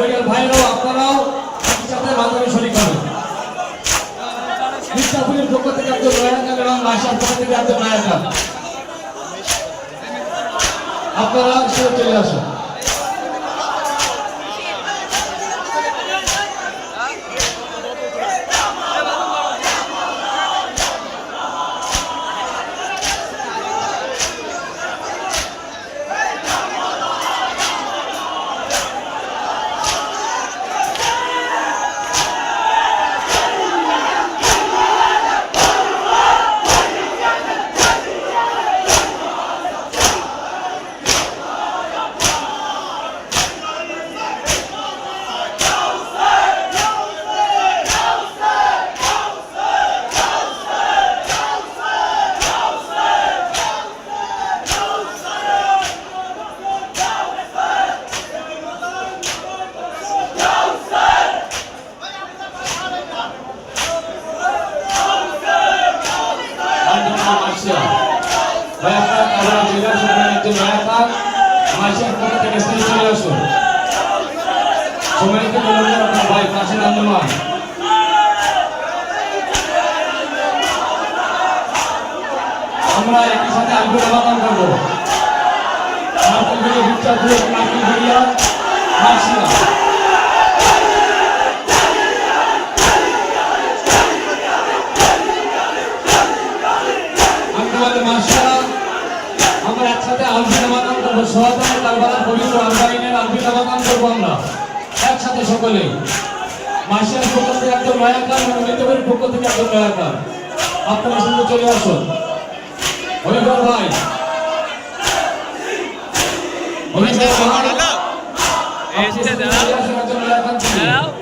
জয়াল ভাইরাও, আপনারাও সাথে বান্ধবী শরিক হবেন। মির্জাপুরের পক্ষ থেকে আব্দুল রায়ান খান এবং রাশিয়ার পক্ষ থেকে আব্দুল রায়ান খান। আপনারা চলে আসুন। ভাই আপনারা কারা চলে আসুন একজন রায়াকান মার্শিয়ার পক্ষ থেকে স্টেজে চলে আসুন সম্মানিত বলুন আপনার ভাই কাশির আন্দোলন আমরা একই সাথে আলগুলো বাগান করব মার্কেল ভেড়িয়া ভিক্টর গ্রুপ মার্কেল আমরা একসাথে আলবিনা বাগান করব সহজে কারবালার পবিত্র আলবাইনের আলবিনা বাগান করব আমরা। একসাথে সকলে। মাসিয়ার পক্ষ থেকে একজন নয়াকার এবং মৃতবের পক্ষ থেকে একজন নয়াকার আপনারা সঙ্গে চলে আসুন। হরিধর ভাই। হরিধর ভাই। একজন নয়াকার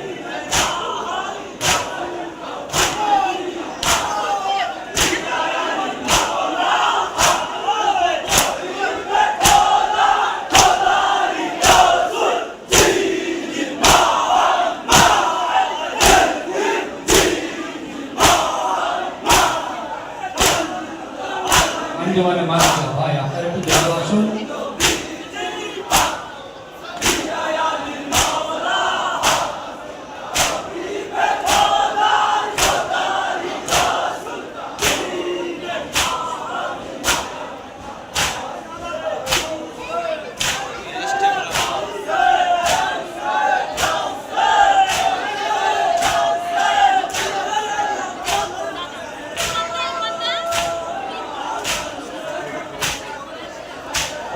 Andiamo a rimanere, vai, a fare tutti la lasciamo.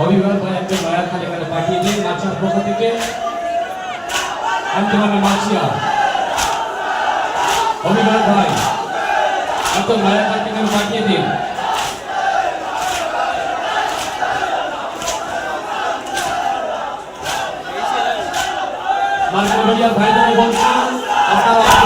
অভিভাবক একজন নয়া খান এখানে পাঠিয়ে দিন মাছার পক্ষ থেকে। আঞ্জুমানে মাছিয়া ভাই একজন নয়া খান এখানে পাঠিয়ে দিন। ভাইয়া ভাই বলছেন